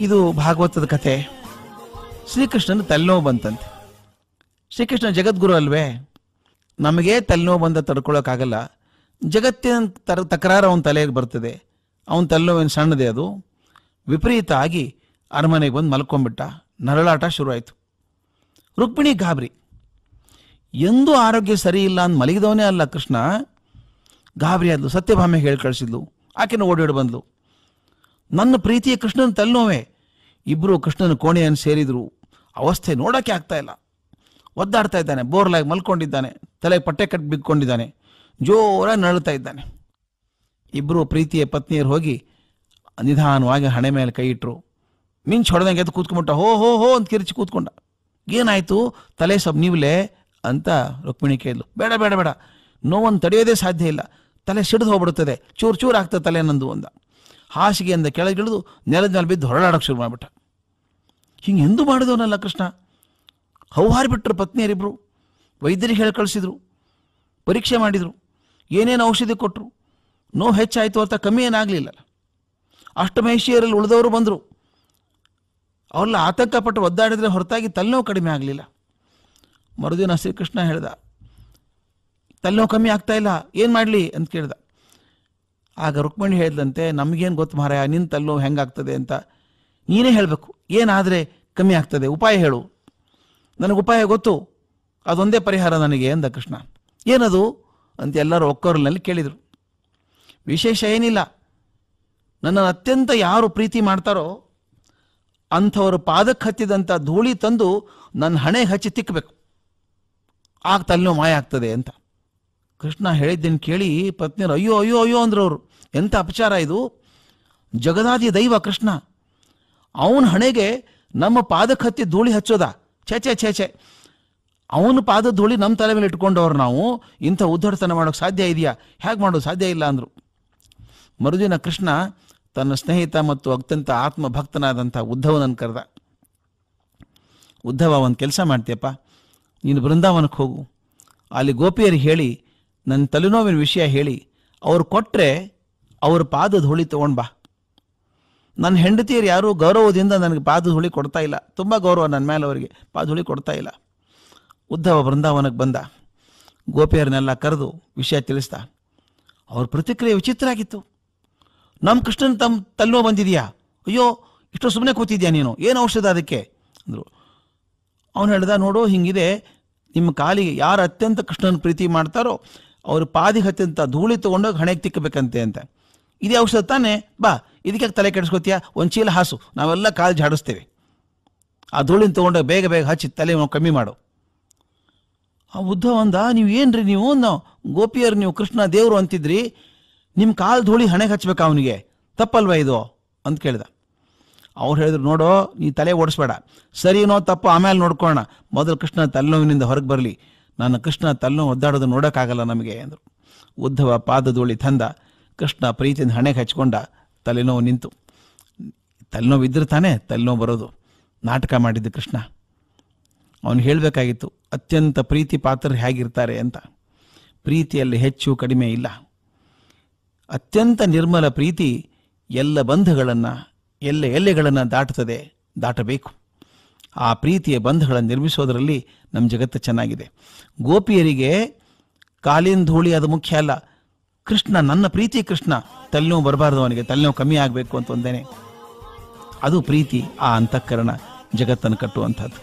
ಇದು ಭಾಗವತದ ಕಥೆ ಶ್ರೀಕೃಷ್ಣನ ತಲೆನೋವು ಬಂತಂತೆ. ಶ್ರೀಕೃಷ್ಣ ಜಗದ್ಗುರು ಅಲ್ವೇ? ನಮಗೆ ತಲೆನೋವು ಬಂದ ತಡ್ಕೊಳ್ಳೋಕ್ಕಾಗಲ್ಲ ಜಗತ್ತಿನ ತರ ತಕರಾರು ಅವನ ತಲೆಗೆ ಬರ್ತದೆ. ಅವನ ತಲೆನೋವೇನು ಸಣ್ಣದೆ ಅದು. ವಿಪರೀತ ಆಗಿ ಅರಮನೆಗೆ ಬಂದು ಮಲ್ಕೊಂಬಿಟ್ಟ ನರಳಾಟ ಶುರುವಾಯಿತು. ರುಕ್ಮಿಣಿ ಗಾಬರಿ. ಎಂದೂ ಆರೋಗ್ಯ ಸರಿ ಇಲ್ಲ ಅಂತ ಮಲಗಿದವನೇ ಅಲ್ಲ ಕೃಷ್ಣ. ಗಾಬರಿ ಆದ್ಲು, ಸತ್ಯಭಾಮೆ ಹೇಳಿ ಕಳಿಸಿದ್ಲು ಆಕೆನ ಓಡಾಡಿ ಬಂದ್ಲು. ನನ್ನ ಪ್ರೀತಿಯ ಕೃಷ್ಣನ ತಲೆನೋವೆ. ಇಬ್ಬರು ಕೃಷ್ಣನ ಕೋಣೆಯನ್ನು ಸೇರಿದರು. ಅವಸ್ಥೆ ನೋಡೋಕ್ಕೆ ಆಗ್ತಾ ಇಲ್ಲ. ಒದ್ದಾಡ್ತಾ ಇದ್ದಾನೆ, ಬೋರ್ಲಾಗಿ ಮಲ್ಕೊಂಡಿದ್ದಾನೆ ತಲೆಗೆ ಪಟ್ಟೆ ಕಟ್ಟಿ ಬಿಕ್ಕೊಂಡಿದ್ದಾನೆ ಜೋರಾಗಿ ನರಳುತ್ತಾ ಇದ್ದಾನೆ. ಇಬ್ಬರು ಪ್ರೀತಿಯ ಪತ್ನಿಯರು ಹೋಗಿ ನಿಧಾನವಾಗಿ ಹಣೆ ಮೇಲೆ ಕೈ ಇಟ್ಟರು ಮಿಂಚ್ ಹೊಡೆದಂಗೆ ಎದ್ದು ಕೂತ್ಕೊಂಬಿಟ್ಟ ಹೋ ಹೋ ಹೋ, ಅಂತ ಕಿರಿಚಿ ಕೂತ್ಕೊಂಡ. ಏನಾಯಿತು? ತಲೆ ಸಬ್ ನೀವಲೇ ಅಂತ ರುಕ್ಮಿಣಿ ಕೇಳಿದ್ಲು. ಬೇಡ ಬೇಡ ಬೇಡ. ನೋವನ್ನು ತಡೆಯೋದೇ ಸಾಧ್ಯ ಇಲ್ಲ. ತಲೆ ಸಿಡಿದು ಹೋಗ್ಬಿಡುತ್ತದೆ. ಚೂರು ಚೂರು ಆಗ್ತದೆ ತಲೆ ನಂದು, ಅಂದ. ಹಾಸಿಗೆಯಿಂದ ಕೆಳಗಿಳಿದು ನೆಲದ ಮೇಲೆ ಬಿದ್ದು ಹೊರಳಾಡೋಕೆ ಶುರು ಮಾಡಿಬಿಟ್ಟ. ಹಿಂಗೆ ಹಿಂದೂ ಮಾಡಿದವನಲ್ಲ ಕೃಷ್ಣ. ಹೌಹಾರಿ ಬಿಟ್ಟರು ಪತ್ನಿಯರಿಬ್ಬರು ವೈದ್ಯರಿಗೆ ಹೇಳಿ ಕಳಿಸಿದ್ರು. ಪರೀಕ್ಷೆ ಮಾಡಿದರು. ಏನೇನು ಔಷಧಿ ಕೊಟ್ಟರು ನೋವು ಹೆಚ್ಚಾಯಿತು ಅಂತ ಕಮ್ಮಿ ಏನಾಗಲಿಲ್ಲ. ಅಷ್ಟಮಹಿಷಿಯರಲ್ಲಿ ಉಳಿದವರು ಬಂದರು. ಅವರೆಲ್ಲ ಆತಂಕಪಟ್ಟು ಒದ್ದಾಡಿದರೆ ಹೊರತಾಗಿ ತಲೆನೋವು ಕಡಿಮೆ ಆಗಲಿಲ್ಲ. ಮರುದಿನ ಶ್ರೀಕೃಷ್ಣ ಹೇಳ್ದ, ತಲೆನೋವು ಕಮ್ಮಿ ಆಗ್ತಾ ಇಲ್ಲ. ಏನು ಮಾಡಲಿ? ಅಂತ ಕೇಳ್ದ. ಆಗ ರುಕ್ಮಣಿ ಹೇಳಿದಂತೆ, ನಮಗೇನು ಗೊತ್ತು ಮಾರಾಯ ನಿನ್ನ ತಲ್ಲು ಹೆಂಗಾಗ್ತದೆ ಅಂತ ನೀನೇ ಹೇಳಬೇಕು. ಏನಾದರೆ ಕಮ್ಮಿ ಆಗ್ತದೆ? ಉಪಾಯ ಹೇಳು. ನನಗೆ ಉಪಾಯ ಗೊತ್ತು. ಅದೊಂದೇ ಪರಿಹಾರ ನನಗೆ ಅಂದ ಕೃಷ್ಣ. ಏನದು? ಅಂತ ಎಲ್ಲರೂ ಒಕ್ಕೊರಲಿನಲ್ಲಿ ಕೇಳಿದರು. ವಿಶೇಷ ಏನಿಲ್ಲ. ನನ್ನನ್ನು ಅತ್ಯಂತ ಯಾರು ಪ್ರೀತಿ ಮಾಡ್ತಾರೋ, ಅಂಥವರು ಪಾದಕ್ಕೆ ಹತ್ತಿದಂಥ ಧೂಳಿ ತಂದು ನನ್ನ ಹಣೆಗೆ ಹಚ್ಚಿ ತಿಕ್ಕಬೇಕು ಆಗ ತಲ್ಲೋ ಮಾಯ ಆಗ್ತದೆ ಅಂತ. ಕೃಷ್ಣ ಹೇಳಿದ್ದನ್ನು ಕೇಳಿ ಪತ್ನಿಯರು, ಅಯ್ಯೋ ಅಯ್ಯೋ ಅಯ್ಯೋ ಅಂದ್ರು ಅವರು. ಎಂಥ ಅಪಚಾರ ಇದು? ಜಗದಾದಿ ದೈವ ಕೃಷ್ಣ, ಅವನ ಹಣೆಗೆ ನಮ್ಮ ಪಾದಕ್ಕೆ ಹತ್ತಿ ಧೂಳಿ ಹಚ್ಚೋದ. ಛೇ ಛೇ ಅವನ ಪಾದ ಧೂಳಿ ನಮ್ಮ ತಲೆ ಮೇಲೆ ಇಟ್ಕೊಂಡವ್ರು ನಾವು. ಇಂಥ ಉದ್ದಡತನ ಮಾಡೋಕೆ ಸಾಧ್ಯ ಇದೆಯಾ? ಹೇಗೆ ಮಾಡೋದು ಸಾಧ್ಯ ಇಲ್ಲ ಅಂದರು. ಮರುದಿನ ಕೃಷ್ಣ ತನ್ನ ಸ್ನೇಹಿತ ಮತ್ತು ಅತ್ಯಂತ ಆತ್ಮಭಕ್ತನಾದಂಥ ಉದ್ಧವನನ್ನು ಕರೆದ. ಉದ್ಧವ, ಒಂದು ಕೆಲಸ ಮಾಡ್ತೀಯಪ್ಪ, ನೀನು ಬೃಂದಾವನಕ್ಕೆ ಹೋಗು. ಅಲ್ಲಿ ಗೋಪಿಯರಿಗೆ ಹೇಳಿ, ನನ್ನ ತಲೆನೋವಿನ ವಿಷಯ ಹೇಳಿ, ಅವರು ಕೊಟ್ಟರೆ ಅವ್ರ ಪಾದ ಧೂಳಿ ತೊಗೊಂಡು ಬಾ. ನನ್ನ ಹೆಂಡತಿಯರು ಯಾರೂ ಗೌರವದಿಂದ ನನಗೆ ಪಾದ ಧೂಳಿ ಕೊಡ್ತಾ ಇಲ್ಲ. ತುಂಬ ಗೌರವ ನನ್ನ ಮೇಲೆ ಅವರಿಗೆ. ಪಾದ ಧೂಳಿ ಕೊಡ್ತಾ ಇಲ್ಲ. ಉದ್ಧವ ಬೃಂದಾವನಕ್ಕೆ ಬಂದ. ಗೋಪಿಯರನ್ನೆಲ್ಲ ಕರೆದು ವಿಷಯ ತಿಳಿಸ್ದ. ಅವ್ರ ಪ್ರತಿಕ್ರಿಯೆ ವಿಚಿತ್ರ ಆಗಿತ್ತು ನಮ್ಮ ಕೃಷ್ಣನ ತಮ್ಮ ತಲ್ಲೋ ಬಂದಿದೆಯಾ? ಅಯ್ಯೋ, ಇಷ್ಟು ಸುಮ್ಮನೆ ಕೂತಿದ್ಯಾ ನೀನು? ಏನು ಔಷಧ ಅದಕ್ಕೆ? ಅಂದರು. ಅವನು ಹೇಳ್ದ, ನೋಡು, ಹಿಂಗಿದೆ. ನಿಮ್ಮ ಕಾಲಿಗೆ ಯಾರು ಅತ್ಯಂತ ಕೃಷ್ಣನ ಪ್ರೀತಿ ಮಾಡ್ತಾರೋ, ಅವ್ರ ಪಾದಿಗೆ ಅತ್ಯಂತ ಧೂಳಿ ತೊಗೊಂಡೋಗಿ ಹಣೆಗೆ ತಿಕ್ಕಬೇಕಂತೆ ಅಂತ. ಇದೇ ಔಷಧ ತಾನೇ? ಬಾ, ಇದಕ್ಕೆ ತಲೆ ಕೆಡಿಸ್ಕೋತೀಯ? ಒಂದು ಚೀಲ ಹಾಸು, ನಾವೆಲ್ಲ ಕಾಲು ಜಾಡಿಸ್ತೇವೆ ಆ ಧೂಳಿನ ತೊಗೊಂಡಾಗ ಬೇಗ ಬೇಗ ಹಚ್ಚಿ ತಲೆ ಕಮ್ಮಿ ಮಾಡು. ಆ ಉದ್ಧವ ಒಂದ, ನೀವು ಏನ್ರಿ ನೀವು? ನಾವು ಗೋಪಿಯರು, ನೀವು ಕೃಷ್ಣ ದೇವರು ಅಂತಿದ್ರಿ. ನಿಮ್ಮ ಕಾಲು ಧೂಳಿ ಹಣೆಗೆ ಹಚ್ಬೇಕು ಅವನಿಗೆ. ತಪ್ಪಲ್ವಾ ಇದು? ಅಂತ ಕೇಳಿದ. ಅವ್ರು ಹೇಳಿದ್ರು, ನೋಡೋ, ನೀ ತಲೆ ಓಡಿಸ್ಬೇಡ. ಸರಿನೋ ತಪ್ಪು ಆಮೇಲೆ ನೋಡ್ಕೊಳ್ಳೋಣ. ಮೊದಲು ಕೃಷ್ಣ ತಲೆನೋವಿನಿಂದ ಹೊರಗೆ ಬರಲಿ. ನನ್ನ ಕೃಷ್ಣ ತಲೆನೋವು ಒದ್ದಾಡೋದು ನೋಡೋಕ್ಕಾಗಲ್ಲ ನಮಗೆ, ಅಂದರು. ಉದ್ಧವ ಪಾದ ಧೂಳಿ ತಂದ. ಕೃಷ್ಣ ಪ್ರೀತಿಯಿಂದ ಹಣೆಗೆ ಹಚ್ಕೊಂಡ ತಲೆನೋವು ನಿಂತು. ತಲೆನೋವು ಇದ್ರೆ ತಾನೇ ತಲೆನೋವು ಬರೋದು. ನಾಟಕ ಮಾಡಿದ್ದು ಕೃಷ್ಣ. ಅವನು ಹೇಳಬೇಕಾಗಿತ್ತು, ಅತ್ಯಂತ ಪ್ರೀತಿ ಪಾತ್ರರು ಹೇಗಿರ್ತಾರೆ? ಅಂತ. ಪ್ರೀತಿಯಲ್ಲಿ ಹೆಚ್ಚು ಕಡಿಮೆ ಇಲ್ಲ. ಅತ್ಯಂತ ನಿರ್ಮಲ ಪ್ರೀತಿ ಎಲ್ಲ ಬಂಧಗಳನ್ನು, ಎಲ್ಲ ಎಲ್ಲೆಗಳನ್ನು ದಾಟುತ್ತದೆ, ದಾಟಬೇಕು. ಆ ಪ್ರೀತಿಯ ಬಂಧಗಳನ್ನು ನಿರ್ಮಿಸೋದರಲ್ಲಿ ನಮ್ಮ ಜಗತ್ತು ಚೆನ್ನಾಗಿದೆ. ಗೋಪಿಯರಿಗೆ ಕಾಲಿನ ಧೂಳಿ ಅದು ಮುಖ್ಯ ಅಲ್ಲ. ಕೃಷ್ಣ, ನನ್ನ ಪ್ರೀತಿ ಕೃಷ್ಣ. ತಲೆನೋವು ಬರಬಾರ್ದು ಅವನಿಗೆ, ತಲೆನೋವು ಕಮ್ಮಿ ಆಗಬೇಕು ಅಂತ ಒಂದೇನೆ. ಅದು ಪ್ರೀತಿ, ಆ ಅಂತಃಕರಣ ಜಗತ್ತನ್ನು ಕಟ್ಟುವಂಥದ್ದು.